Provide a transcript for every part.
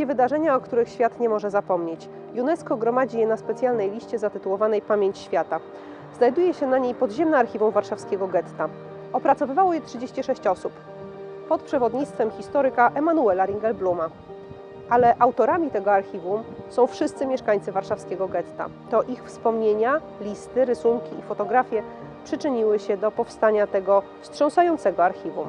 Takie wydarzenia, o których świat nie może zapomnieć. UNESCO gromadzi je na specjalnej liście zatytułowanej Pamięć Świata. Znajduje się na niej podziemne archiwum warszawskiego getta. Opracowywało je 36 osób pod przewodnictwem historyka Emanuela Ringelbluma. Ale autorami tego archiwum są wszyscy mieszkańcy warszawskiego getta. To ich wspomnienia, listy, rysunki i fotografie przyczyniły się do powstania tego wstrząsającego archiwum.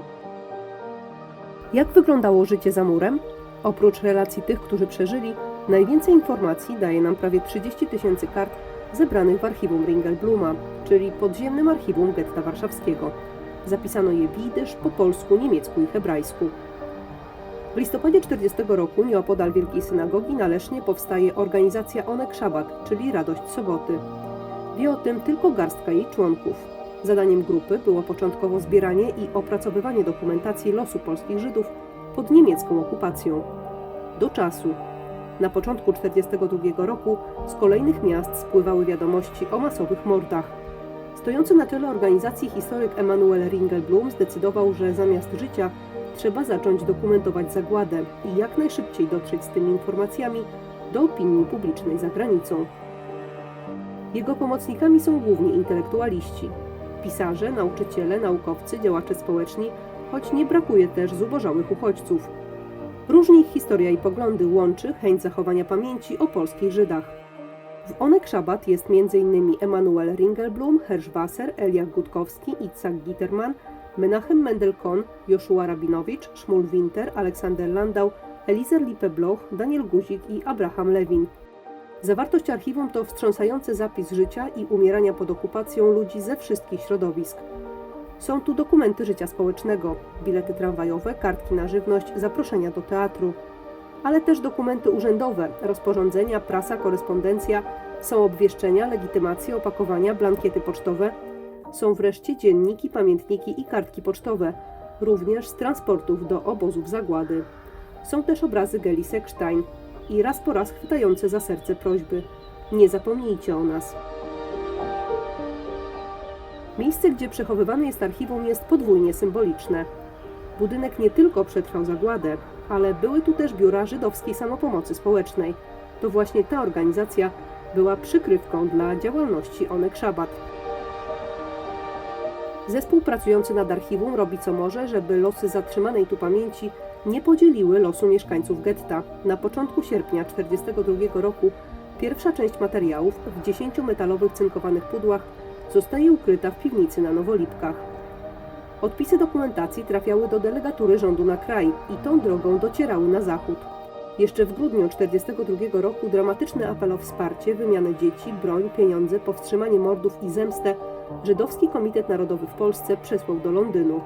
Jak wyglądało życie za murem? Oprócz relacji tych, którzy przeżyli, najwięcej informacji daje nam prawie 30 tysięcy kart zebranych w archiwum Ringelbluma, czyli podziemnym archiwum getta warszawskiego. Zapisano je w po polsku, niemiecku i hebrajsku. W listopadzie 40 roku nieopodal Wielkiej Synagogi na Lesznie powstaje organizacja Onek Szabat, czyli Radość Soboty. Wie o tym tylko garstka jej członków. Zadaniem grupy było początkowo zbieranie i opracowywanie dokumentacji losu polskich Żydów pod niemiecką okupacją. Do czasu. Na początku 1942 roku z kolejnych miast spływały wiadomości o masowych mordach. Stojący na czele organizacji historyk Emanuel Ringelblum zdecydował, że zamiast życia trzeba zacząć dokumentować zagładę i jak najszybciej dotrzeć z tymi informacjami do opinii publicznej za granicą. Jego pomocnikami są głównie intelektualiści, pisarze, nauczyciele, naukowcy, działacze społeczni, choć nie brakuje też zubożałych uchodźców. Różni ich historia i poglądy łączy chęć zachowania pamięci o polskich Żydach. W Onek Szabat jest m.in. Emanuel Ringelblum, Herschwasser, Elia Gutkowski, Itzhak Gitterman, Menachem Mendelkon, Joshua Rabinowicz, Szmul Winter, Aleksander Landau, Elizer Lippe-Bloch, Daniel Guzik i Abraham Lewin. Zawartość archiwum to wstrząsający zapis życia i umierania pod okupacją ludzi ze wszystkich środowisk. Są tu dokumenty życia społecznego, bilety tramwajowe, kartki na żywność, zaproszenia do teatru, ale też dokumenty urzędowe, rozporządzenia, prasa, korespondencja, są obwieszczenia, legitymacje, opakowania, blankiety pocztowe. Są wreszcie dzienniki, pamiętniki i kartki pocztowe, również z transportów do obozów zagłady. Są też obrazy Geli Seckstein i raz po raz chwytające za serce prośby: Nie zapomnijcie o nas. Miejsce, gdzie przechowywane jest archiwum, jest podwójnie symboliczne. Budynek nie tylko przetrwał zagładę, ale były tu też biura żydowskiej samopomocy społecznej. To właśnie ta organizacja była przykrywką dla działalności Onek Szabat. Zespół pracujący nad archiwum robi co może, żeby losy zatrzymanej tu pamięci nie podzieliły losu mieszkańców getta. Na początku sierpnia 1942 roku pierwsza część materiałów w 10 metalowych cynkowanych pudłach zostaje ukryta w piwnicy na Nowolipkach. Odpisy dokumentacji trafiały do delegatury rządu na kraj i tą drogą docierały na zachód. Jeszcze w grudniu 1942 roku dramatyczny apel o wsparcie, wymianę dzieci, broń, pieniądze, powstrzymanie mordów i zemstę Żydowski Komitet Narodowy w Polsce przesłał do Londynu.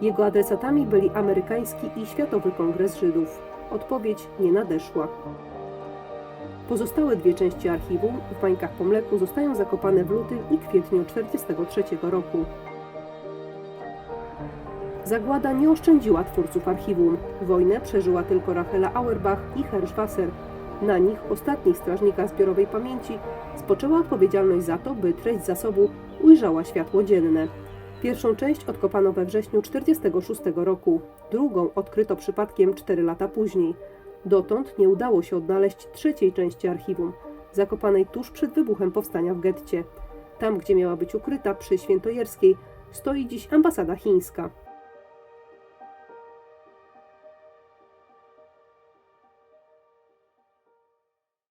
Jego adresatami byli amerykański i Światowy Kongres Żydów. Odpowiedź nie nadeszła. Pozostałe dwie części archiwum w bańkach po mleku zostają zakopane w lutym i kwietniu 1943 roku. Zagłada nie oszczędziła twórców archiwum. Wojnę przeżyła tylko Rachela Auerbach i Herschwasser. Na nich, ostatnich strażnikach zbiorowej pamięci, spoczęła odpowiedzialność za to, by treść zasobu ujrzała światło dzienne. Pierwszą część odkopano we wrześniu 1946 roku, drugą odkryto przypadkiem 4 lata później. Dotąd nie udało się odnaleźć trzeciej części archiwum, zakopanej tuż przed wybuchem powstania w getcie. Tam, gdzie miała być ukryta przy Świętojerskiej, stoi dziś ambasada chińska.